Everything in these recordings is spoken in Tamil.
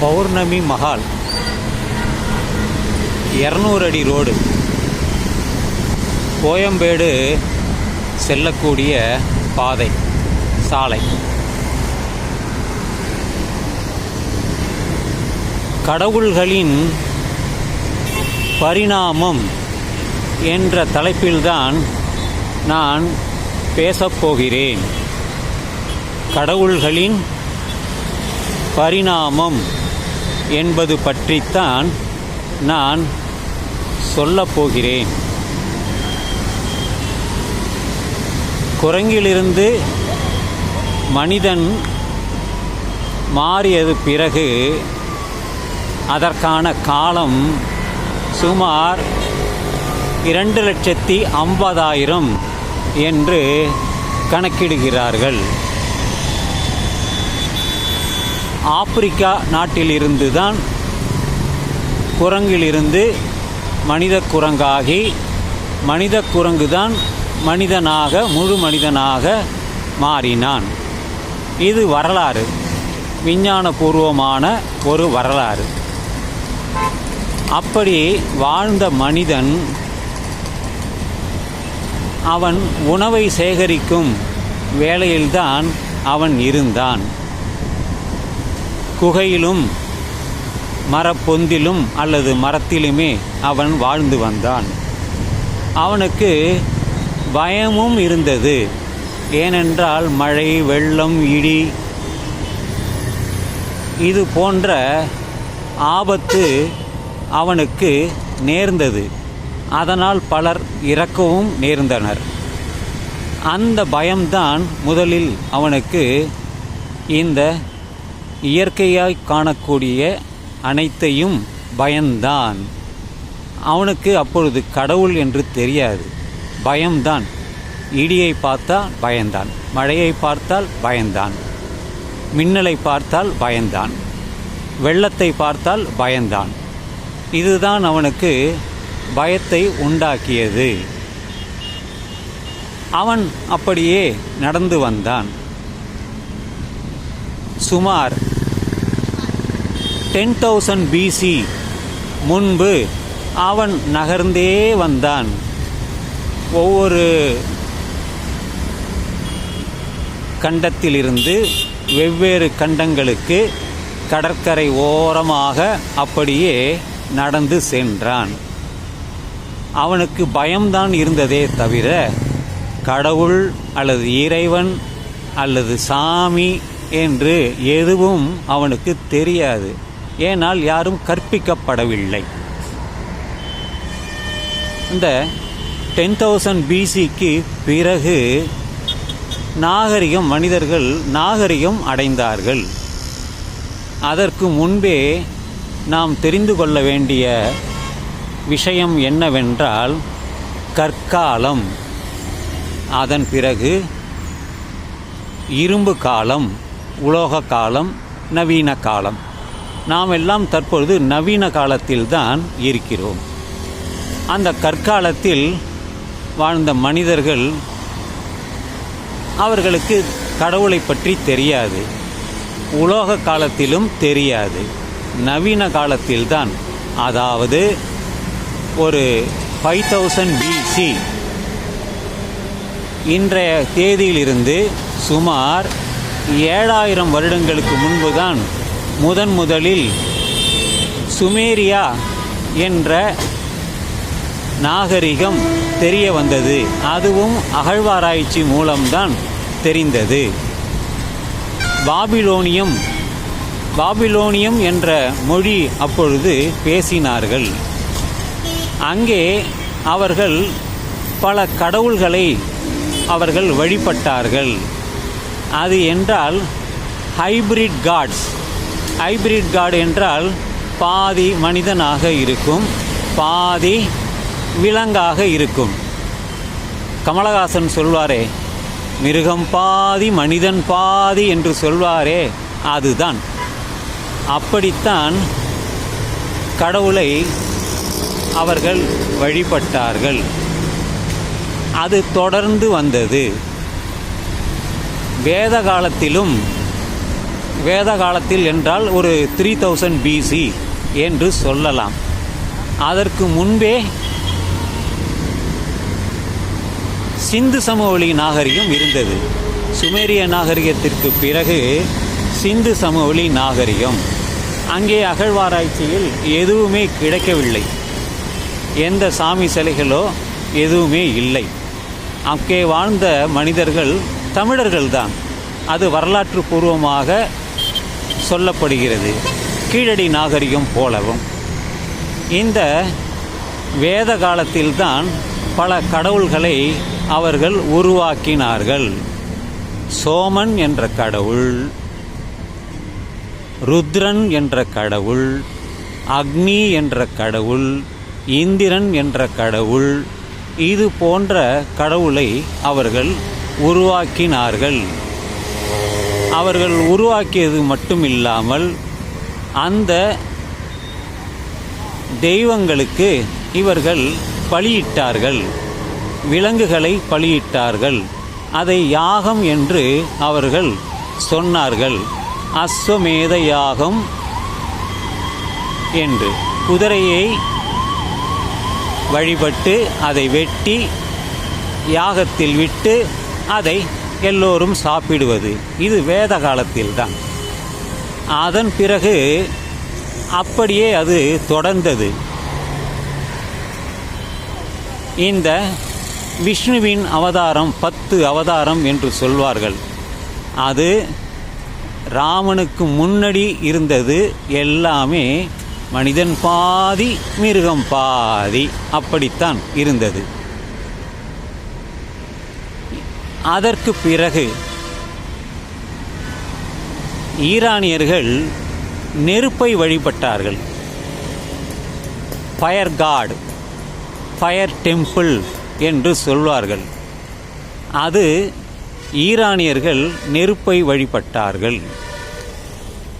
பௌர்ணமி மஹால். இரநூறு அடி ரோடு. கோயம்பேடு செல்லக்கூடிய பாதை சாலை. கடவுள்களின் பரிணாமம் என்ற தலைப்பில்தான் நான் பேசப்போகிறேன் கடவுள்களின் பரிணாமம். என்பது பற்றித்தான் நான் சொல்லப்போகிறேன் குரங்கிலிருந்து மனிதன் மாறியது பிறகு அதற்கான காலம் சுமார் இரண்டு லட்சத்தி ஐம்பதாயிரம் என்று கணக்கிடுகிறார்கள். ஆப்பிரிக்கா நாட்டிலிருந்து தான் குரங்கிலிருந்து மனித குரங்காகி மனித குரங்கு தான் மனிதனாக முழு மனிதனாக மாறினான். இது வரலாறு. விஞ்ஞானபூர்வமான ஒரு வரலாறு. அப்படி வாழ்ந்த மனிதன் அவன் உணவை சேகரிக்கும் வேலையில்தான் அவன் இருந்தான். குகையிலும் மரப்பொந்திலும் அல்லது மரத்திலுமே அவன் வாழ்ந்து வந்தான். அவனுக்கு பயமும் இருந்தது. ஏனென்றால் மழை வெள்ளம் இடி இது போன்ற ஆபத்து அவனுக்கு நேர்ந்தது. அதனால் பலர் இறக்கவும் நேர்ந்தனர். அந்த பயம்தான் முதலில் அவனுக்கு இந்த இயற்கையாய் காணக்கூடிய அனைத்தையும் பயந்தான் அவனுக்கு அப்பொழுது கடவுள் என்று தெரியாது. பயம்தான். இடியை பார்த்தால் பயந்தான். மழையை பார்த்தால் பயந்தான். மின்னலை பார்த்தால் பயந்தான். வெள்ளத்தை பார்த்தால் பயந்தான். இதுதான் அவனுக்கு பயத்தை உண்டாக்கியது. அவன் அப்படியே நடந்து வந்தான். சுமார் டென் தௌசண்ட் பிசி முன்பு அவன் நகர்ந்தே வந்தான். ஒவ்வொரு கண்டத்திலிருந்து வெவ்வேறு கண்டங்களுக்கு கடற்கரை ஓரமாக அப்படியே நடந்து சென்றான். அவனுக்கு பயம்தான் இருந்ததே தவிர கடவுள் அல்லது இறைவன் அல்லது சாமி என்று எதுவும் அவனுக்கு தெரியாது. ஏனால் யாரும் கற்பிக்கப்படவில்லை. இந்த டென் தௌசண்ட் பிசிக்கு பிறகு நாகரிகம் மனிதர்கள் நாகரிகம் அடைந்தார்கள். அதற்கு முன்பே நாம் தெரிந்து கொள்ள வேண்டிய விஷயம் என்னவென்றால் கற்காலம். அதன் பிறகு இரும்பு காலம். உலோக காலம் நவீன காலம் நாம் எல்லாம் தற்பொழுது நவீன காலத்தில்தான் இருக்கிறோம். அந்த கற்காலத்தில் வாழ்ந்த மனிதர்கள் அவர்களுக்கு கடவுளை பற்றி தெரியாது. உலோக காலத்திலும் தெரியாது. நவீன காலத்தில்தான் அதாவது ஒரு ஃபைவ் தௌசண்ட் பிசி இன்றைய தேதியிலிருந்து சுமார் ஏழாயிரம் வருடங்களுக்கு முன்புதான் முதன் முதலில் சுமேரியா என்ற நாகரிகம் தெரிய வந்தது. அதுவும் அகழ்வாராய்ச்சி மூலம்தான் தெரிந்தது. பாபிலோனியம் பாபிலோனியம் என்ற மொழி அப்பொழுது பேசினார்கள். அங்கே அவர்கள் பல கடவுள்களை அவர்கள் வழிபட்டார்கள். அது என்றால் ஹைபிரிட் காட்ஸ் ஹைபிரிட் காட் என்றால் பாதி மனிதனாக இருக்கும் பாதி விலங்காக இருக்கும். கமலஹாசன் சொல்வாரே மிருகம் பாதி மனிதன் பாதி என்று சொல்வாரே அதுதான். அப்படித்தான் கடவுளை அவர்கள் வழிபட்டார்கள். அது தொடர்ந்து வந்தது. வேத காலத்திலும் வேத காலத்தில் என்றால் ஒரு த்ரீ தௌசண்ட் பிசி என்று சொல்லலாம். அதற்கு முன்பே சிந்து சமவெளி நாகரிகம் இருந்தது. சுமேரிய நாகரிகத்திற்கு பிறகு சிந்து சமவெளி நாகரிகம். அங்கே அகழ்வாராய்ச்சியில் எதுவுமே கிடைக்கவில்லை. எந்த சாமி சிலைகளோ எதுவுமே இல்லை. அங்கே வாழ்ந்த மனிதர்கள் தமிழர்கள் தான் அது வரலாற்று பூர்வமாக சொல்லப்படுகிறது. கீழடி நாகரிகம் போலவும். இந்த வேத காலத்தில்தான் பல கடவுள்களை அவர்கள் உருவாக்கினார்கள். சோமன் என்ற கடவுள் ருத்ரன் என்ற கடவுள் அக்னி என்ற கடவுள் இந்திரன் என்ற கடவுள் இது போன்ற கடவுளை அவர்கள் உருவாக்கினார்கள். அவர்கள் உருவாக்கியது மட்டுமில்லாமல் அந்த தெய்வங்களுக்கு இவர்கள் பலியிட்டார்கள். விலங்குகளை பலியிட்டார்கள். அதை யாகம் என்று அவர்கள் சொன்னார்கள். அஸ்வமேத யாகம் என்று. குதிரையை வழிபட்டு அதை வெட்டி யாகத்தில் விட்டு அதை எல்லோரும் சாப்பிடுவது. இது வேத காலத்தில்தான். அதன் பிறகு அப்படியே அது தொடர்ந்தது. இந்த விஷ்ணுவின் அவதாரம் பத்து அவதாரம் என்று சொல்வார்கள். அது ராமனுக்கு முன்னாடி இருந்தது. எல்லாமே மனிதன் பாதி மிருகம் பாதி அப்படித்தான் இருந்தது. அதற்கு பிறகு ஈரானியர்கள் நெருப்பை வழிபட்டார்கள். ஃபயர் காட் ஃபயர் டெம்பிள் என்று சொல்வார்கள். அது ஈரானியர்கள் நெருப்பை வழிபட்டார்கள்.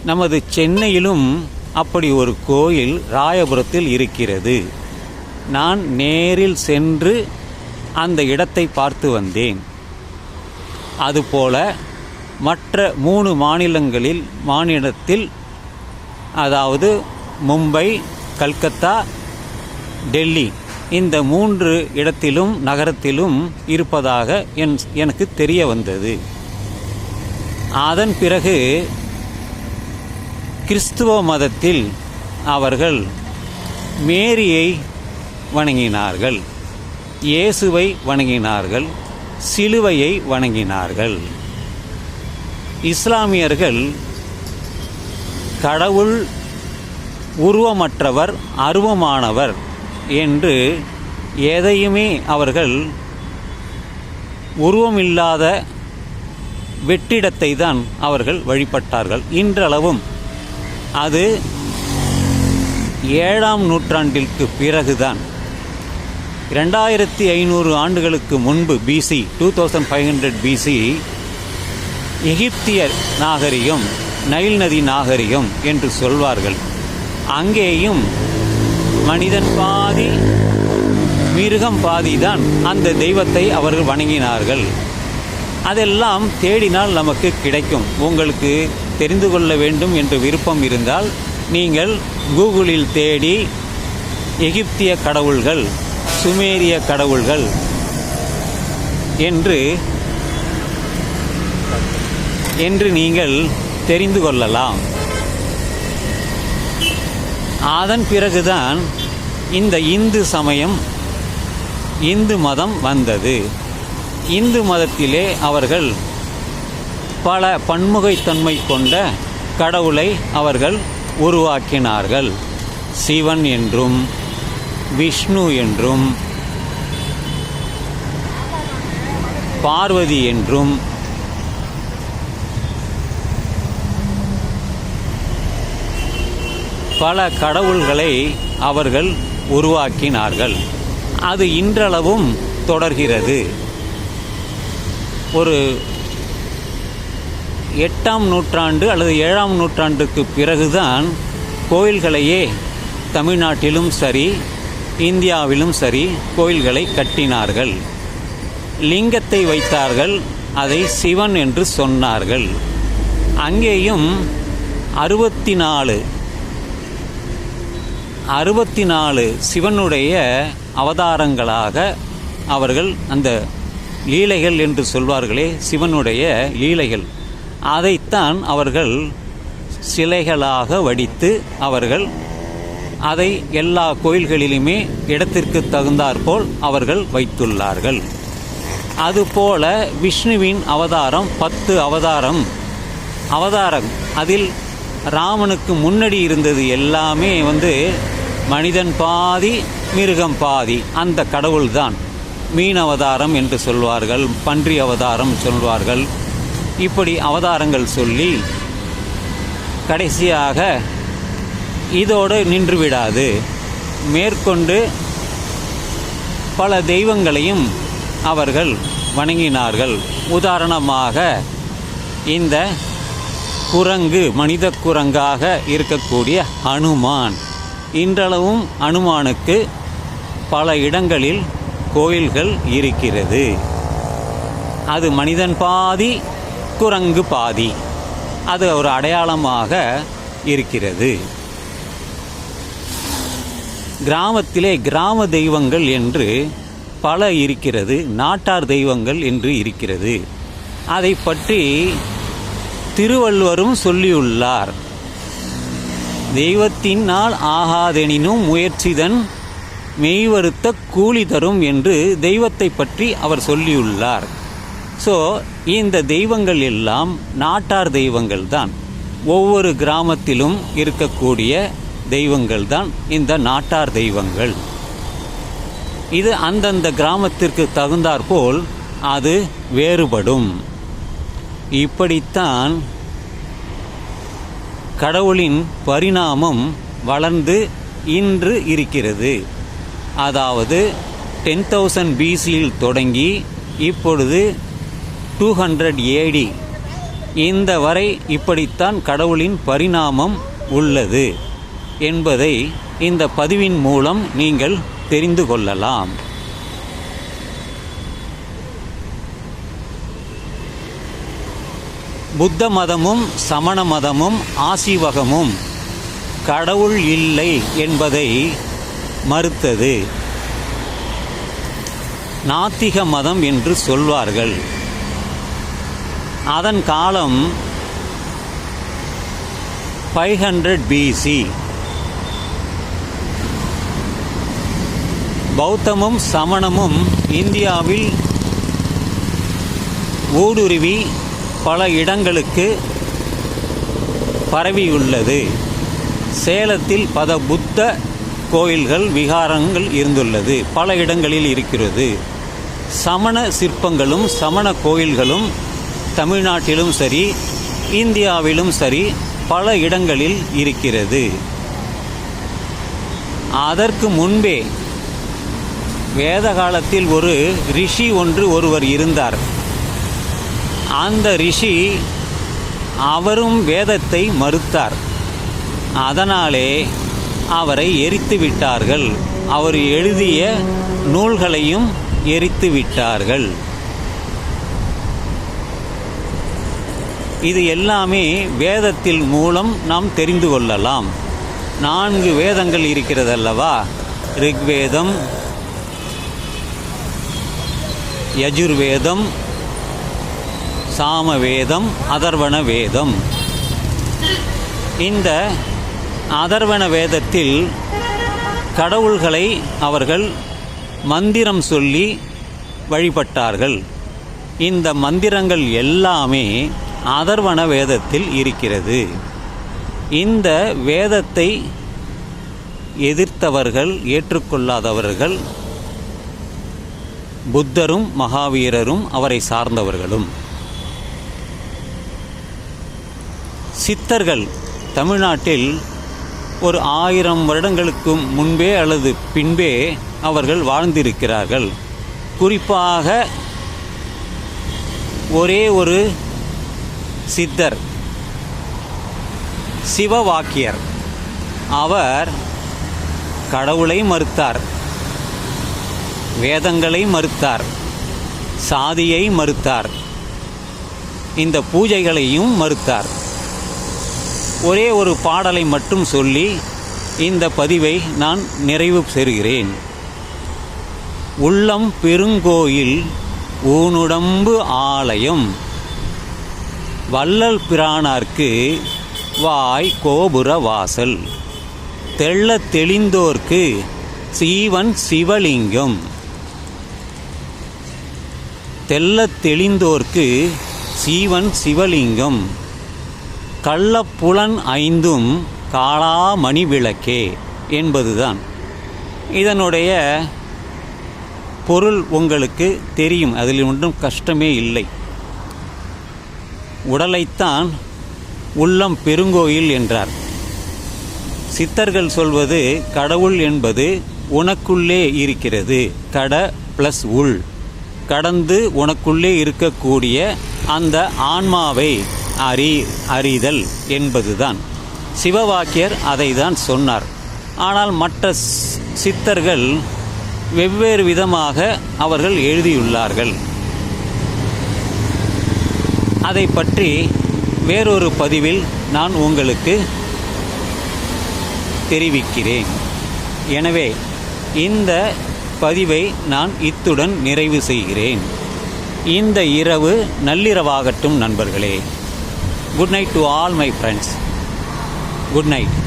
நமது சென்னையிலும் அப்படி ஒரு கோயில் ராயபுரத்தில் இருக்கிறது. நான் நேரில் சென்று அந்த இடத்தை பார்த்து வந்தேன். அதுபோல மற்ற மூணு மாநிலங்களில் மாநிலத்தில் அதாவது மும்பை கல்கத்தா டெல்லி இந்த மூன்று இடத்திலும் நகரத்திலும் இருப்பதாக என் எனக்கு தெரிய வந்தது. அதன் பிறகு கிறிஸ்துவ மதத்தில் அவர்கள் மேரியை வணங்கினார்கள் இயேசுவை வணங்கினார்கள் சிலுவையை வணங்கினார்கள். இஸ்லாமியர்கள் கடவுள் உருவமற்றவர் அருவமானவர் என்று எதையுமே அவர்கள் உருவமில்லாத வெற்றிடத்தை தான் அவர்கள் வழிபட்டார்கள். இன்றளவும் அது ஏழாம் நூற்றாண்டிற்கு பிறகுதான். இரண்டாயிரத்தி ஐநூறு ஆண்டுகளுக்கு முன்பு BC two thousand five hundred BC எகிப்திய நாகரிகம் நைல் நதி நாகரிகம் என்று சொல்வார்கள். அங்கேயும் மனிதன் பாதி மிருகம் பாதி தான் அந்த தெய்வத்தை அவர்கள் வணங்கினார்கள். அதெல்லாம் தேடினால் நமக்கு கிடைக்கும். உங்களுக்கு தெரிந்து கொள்ள வேண்டும் என்று விருப்பம் இருந்தால் நீங்கள் கூகுளில் தேடி எகிப்திய கடவுள்கள் சுமேரிய கடவுள்கள் என்று என்று நீங்கள் தெரிந்து கொள்ளலாம். அதன் பிறகுதான் இந்த இந்து சமயம் இந்து மதம் வந்தது. இந்து மதத்திலே அவர்கள் பல பன்முகைத்தன்மை கொண்ட கடவுளை அவர்கள் உருவாக்கினார்கள். சிவன் என்றும் விஷ்ணு என்றும் பார்வதி என்றும் பல கடவுள்களை அவர்கள் உருவாக்கினார்கள். அது இன்றளவும் தொடர்கிறது. ஒரு எட்டாம் நூற்றாண்டு அல்லது ஏழாம் நூற்றாண்டுக்கு பிறகுதான் கோயில்களையே தமிழ்நாட்டிலும் சரி இந்தியாவிலும் சரி கோயில்களை கட்டினார்கள். லிங்கத்தை வைத்தார்கள் அதை சிவன் என்று சொன்னார்கள். அங்கேயும் அறுபத்தி நாலு அறுபத்தி நாலு சிவனுடைய அவதாரங்களாக அவர்கள் அந்த லீலைகள் என்று சொல்வார்களே சிவனுடைய லீலைகள். அதைத்தான் அவர்கள் சிலைகளாக வடித்து அவர்கள் அதை எல்லா கோயில்களிலுமே இடத்திற்கு தகுந்தாற்போல் அவர்கள் வைத்துள்ளார்கள். அதுபோல விஷ்ணுவின் அவதாரம் பத்து அவதாரம். அவதாரம் அதில் ராமனுக்கு முன்னாடி இருந்தது எல்லாமே வந்து மனிதன் பாதி மிருகம் பாதி அந்த கடவுள்தான். மீன் அவதாரம் என்று சொல்வார்கள் பன்றி அவதாரம் சொல்வார்கள். இப்படி அவதாரங்கள் சொல்லி கடைசியாக இதோடு நின்று விடாது மேற்கொண்டு பல தெய்வங்களையும் அவர்கள் வணங்கினார்கள். உதாரணமாக இந்த குரங்கு மனித குரங்காக இருக்கக்கூடிய அனுமான். இன்றளவும் அனுமானுக்கு பல இடங்களில் கோயில்கள் இருக்கிறது. அது மனிதன் பாதி குரங்கு பாதி. அது ஒரு அடையாளமாக இருக்கிறது. கிராமத்திலே கிராம தெய்வங்கள் என்று பல இருக்கிறது நாட்டார் தெய்வங்கள் என்று இருக்கிறது. அதை பற்றி திருவள்ளுவரும் சொல்லியுள்ளார். தெய்வத்தினால் ஆகாதெனினும் முயற்சிதன் மெய்வருத்த கூலி தரும் என்று தெய்வத்தை பற்றி அவர் சொல்லியுள்ளார். ஸோ இந்த தெய்வங்கள் எல்லாம் நாட்டார் தெய்வங்கள் தான் ஒவ்வொரு கிராமத்திலும் இருக்கக்கூடிய தெய்வங்கள் தான் இந்த நாட்டார் தெய்வங்கள். இது அந்தந்த கிராமத்திற்கு தகுந்தாற்போல் அது வேறுபடும். இப்படித்தான் கடவுளின் பரிணாமம் வளர்ந்து இன்று இருக்கிறது. அதாவது டென் தௌசண்ட் பிசியில் தொடங்கி இப்பொழுது டூ ஹண்ட்ரட் ஏடி இந்த வரை இப்படித்தான் கடவுளின் பரிணாமம் உள்ளது. என்பதை இந்த பதிவின் மூலம் நீங்கள் தெரிந்து கொள்ளலாம். புத்த மதமும் சமண மதமும் ஆசிவகமும் கடவுள் இல்லை என்பதை மறுத்தது. நாத்திக மதம் என்று சொல்வார்கள். அதன் காலம் ஃபைவ் ஹண்ட்ரட் பிசி பௌத்தமும் சமணமும் இந்தியாவில் ஊடுருவி பல இடங்களுக்கு பரவியுள்ளது. சேலத்தில் பல புத்த கோயில்கள் விகாரங்கள் இருந்துள்ளது. பல இடங்களில் இருக்கிறது. சமண சிற்பங்களும் சமண கோயில்களும் தமிழ்நாட்டிலும் சரி இந்தியாவிலும் சரி பல இடங்களில் இருக்கிறது. அதற்கு முன்பே வேத காலத்தில் ஒரு ரிஷி ஒன்று ஒருவர் இருந்தார். அந்த ரிஷி அவரும் வேதத்தை மறுத்தார். அதனாலே அவரை எரித்து விட்டார்கள். அவர் எழுதிய நூல்களையும் எரித்து விட்டார்கள். இது எல்லாமே வேதத்தில் மூலம் நாம் தெரிந்து கொள்ளலாம். நான்கு வேதங்கள் இருக்கிறதல்லவா? ரிக்வேதம் யஜுர்வேதம் சாமவேதம் அதர்வண வேதம் இந்த அதர்வண வேதத்தில் கடவுள்களை அவர்கள் மந்திரம் சொல்லி வழிபட்டார்கள். இந்த மந்திரங்கள் எல்லாமே அதர்வண வேதத்தில் இருக்கிறது. இந்த வேதத்தை எதிர்த்தவர்கள் ஏற்றுக்கொள்ளாதவர்கள் புத்தரும் மகாவீரரும் அவரை சார்ந்தவர்களும். சித்தர்கள் தமிழ்நாட்டில் ஒரு ஆயிரம் வருடங்களுக்கு முன்பே அல்லது பின்பே அவர்கள் வாழ்ந்திருக்கிறார்கள். குறிப்பாக ஒரே ஒரு சித்தர் சிவவாக்கியர். அவர் கடவுளை மறுத்தார். வேதங்களை மறுத்தார். சாதியை மறுத்தார். இந்த பூஜைகளையும் மறுத்தார். ஒரே ஒரு பாடலை மட்டும் சொல்லி இந்த பதிவை நான் நிறைவு பெறுகிறேன். உள்ளம் பெருங்கோயில் ஊனுடம்பு ஆலயம். வள்ளல் பிரானார்க்கு வாய் கோபுர வாசல். தெள்ள தெளிந்தோர்க்கு சீவன் சிவலிங்கம். தெல்ல தெளிந்தோர்க்கு சீவன் சிவலிங்கம் கள்ளப்புலன் ஐந்தும் காளாமணி விளக்கே என்பதுதான். இதனுடைய பொருள் உங்களுக்கு தெரியும் அதில் ஒன்றும் கஷ்டமே இல்லை. உடலைத்தான் உள்ளம் பெருங்கோயில் என்றார். சித்தர்கள் சொல்வது கடவுள் என்பது உனக்குள்ளே இருக்கிறது கட ப்ளஸ் உள். கடந்து உனக்குள்ளே இருக்கக்கூடிய அந்த ஆன்மாவை அறி அறிதல் என்பதுதான். சிவவாக்கியர் அதை தான் சொன்னார். ஆனால் மற்ற சித்தர்கள் வெவ்வேறு விதமாக அவர்கள் எழுதியுள்ளார்கள். அதை பற்றி வேறொரு பதிவில் நான் உங்களுக்கு தெரிவிக்கிறேன். எனவே இந்த பதிவை நான் இத்துடன் நிறைவு செய்கிறேன். இந்த இரவு நள்ளிரவாகட்டும் நண்பர்களே. Good night to all my friends good night